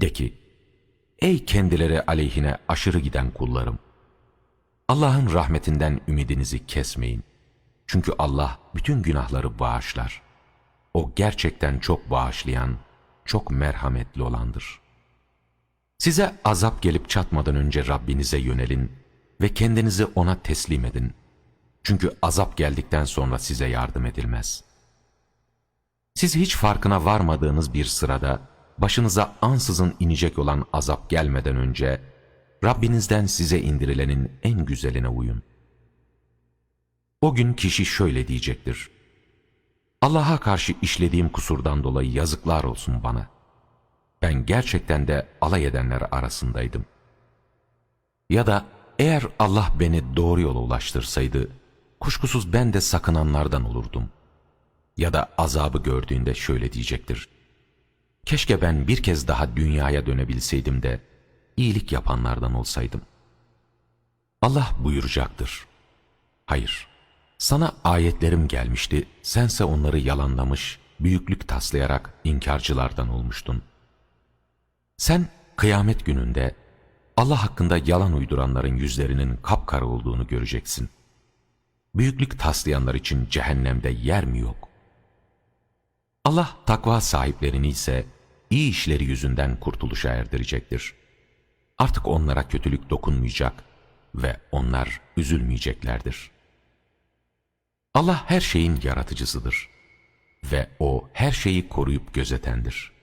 De ki, ey kendileri aleyhine aşırı giden kullarım! Allah'ın rahmetinden ümidinizi kesmeyin. Çünkü Allah bütün günahları bağışlar. O gerçekten çok bağışlayan, çok merhametli olandır. Size azap gelip çatmadan önce Rabbinize yönelin ve kendinizi O'na teslim edin. Çünkü azap geldikten sonra size yardım edilmez. Siz hiç farkına varmadığınız bir sırada başınıza ansızın inecek olan azap gelmeden önce Rabbinizden size indirilenin en güzeline uyun. O gün kişi şöyle diyecektir. Allah'a karşı işlediğim kusurdan dolayı yazıklar olsun bana. Ben gerçekten de alay edenler arasındaydım. Ya da eğer Allah beni doğru yola ulaştırsaydı, kuşkusuz ben de sakınanlardan olurdum. Ya da azabı gördüğünde şöyle diyecektir. Keşke ben bir kez daha dünyaya dönebilseydim de, iyilik yapanlardan olsaydım. Allah buyuracaktır. Hayır, sana ayetlerim gelmişti, sense onları yalanlamış, büyüklük taslayarak inkarcılardan olmuştun. Sen kıyamet gününde Allah hakkında yalan uyduranların yüzlerinin kapkara olduğunu göreceksin. Büyüklük taslayanlar için cehennemde yer mi yok? Allah takva sahiplerini ise iyi işleri yüzünden kurtuluşa erdirecektir. Artık onlara kötülük dokunmayacak ve onlar üzülmeyeceklerdir. Allah her şeyin yaratıcısıdır ve O her şeyi koruyup gözetendir.